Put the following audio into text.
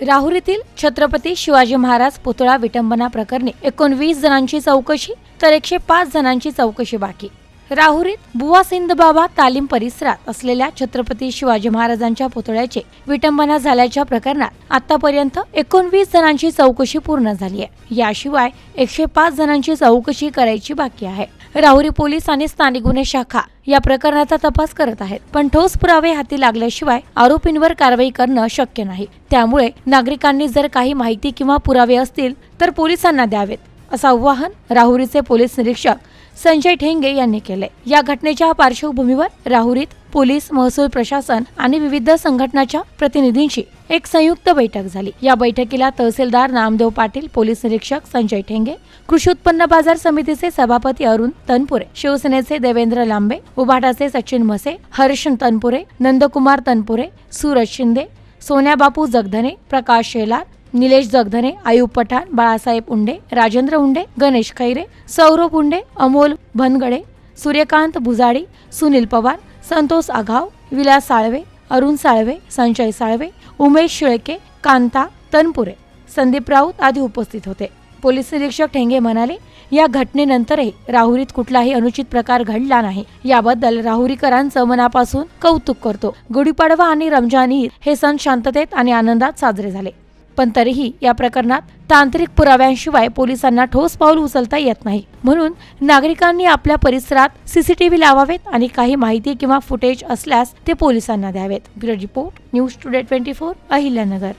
राहुरीतील छत्रपती शिवाजी महाराज पुतळा विटंबना प्रकरणी एकोणवीस जणांची चौकशी तर एकशे पाच जणांची चौकशी बाकी. राहुरीत बुवा सिंधबाबा तालीम परिसरात असलेल्या छत्रपती शिवाजी महाराजांच्या पुतळ्याचे विटंबना झाल्याच्या प्रकरणात आतापर्यंत एकोणवीस जणांची चौकशी पूर्ण झाली आहे. याशिवाय एकशे पाच जणांची चौकशी करायची बाकी आहे. राहुरी पोलीस आणि स्थानिक गुन्हे शाखा या प्रकरणाचा तपास करत आहेत. पण ठोस पुरावे हाती लागल्याशिवाय आरोपींवर कारवाई करणं शक्य नाही. त्यामुळे नागरिकांनी जर काही माहिती किंवा पुरावे असतील तर पोलिसांना द्यावेत. असं आवाहन राहुरीचे पोलीस निरीक्षक संजय ठेंगे यांनी केले. या घटनेच्या पार्श्वभूमीवर राहुरीत पोलीस महसूल प्रशासन आणि विविध संघटनाच्या प्रतिनिधींशी एक संयुक्त बैठक झाली. या बैठकीला तहसीलदार नामदेव पाटील पोलीस निरीक्षक संजय ठेंगे कृषी उत्पन्न बाजार समितीचे सभापती अरुण तनपुरे शिवसेनेचे देवेंद्र लांबे उभाटाचे सचिन मसे हर्ष तनपुरे नंदकुमार तनपुरे सूरज शिंदे सोन्याबापू जगधने प्रकाश शेलार निलेश जगधने आयुब पठाण बाळासाहेब उंडे राजेंद्र उंडे गणेश खैरे सौरभ उंडे अमोल भनगडे सूर्यकांत भुजाडी सुनील पवार संतोष आघाव विलास साळवे अरुण साळवे संजय साळवे उमेश शिळके कांता तनपुरे संदीप राऊत आदी उपस्थित होते. पोलीस निरीक्षक ठेंगे म्हणाले या घटनेनंतरही राहुरीत कुठलाही अनुचित प्रकार घडला नाही. याबद्दल राहुरीकरांचं मनापासून कौतुक करतो. गुढीपाडवा आणि रमजान ईद हे सण शांततेत आणि आनंदात साजरे झाले. पण तरीही या प्रकरणात तांत्रिक पुराव्यांशिवाय पोलिसांना ठोस पाऊल उचलता येत नाही. म्हणून नागरिकांनी आपल्या परिसरात सीसीटीव्ही लावावेत आणि काही माहिती किंवा फुटेज असल्यास ते पोलिसांना द्यावेत. Bureau report news today twenty four Ahilyanagar.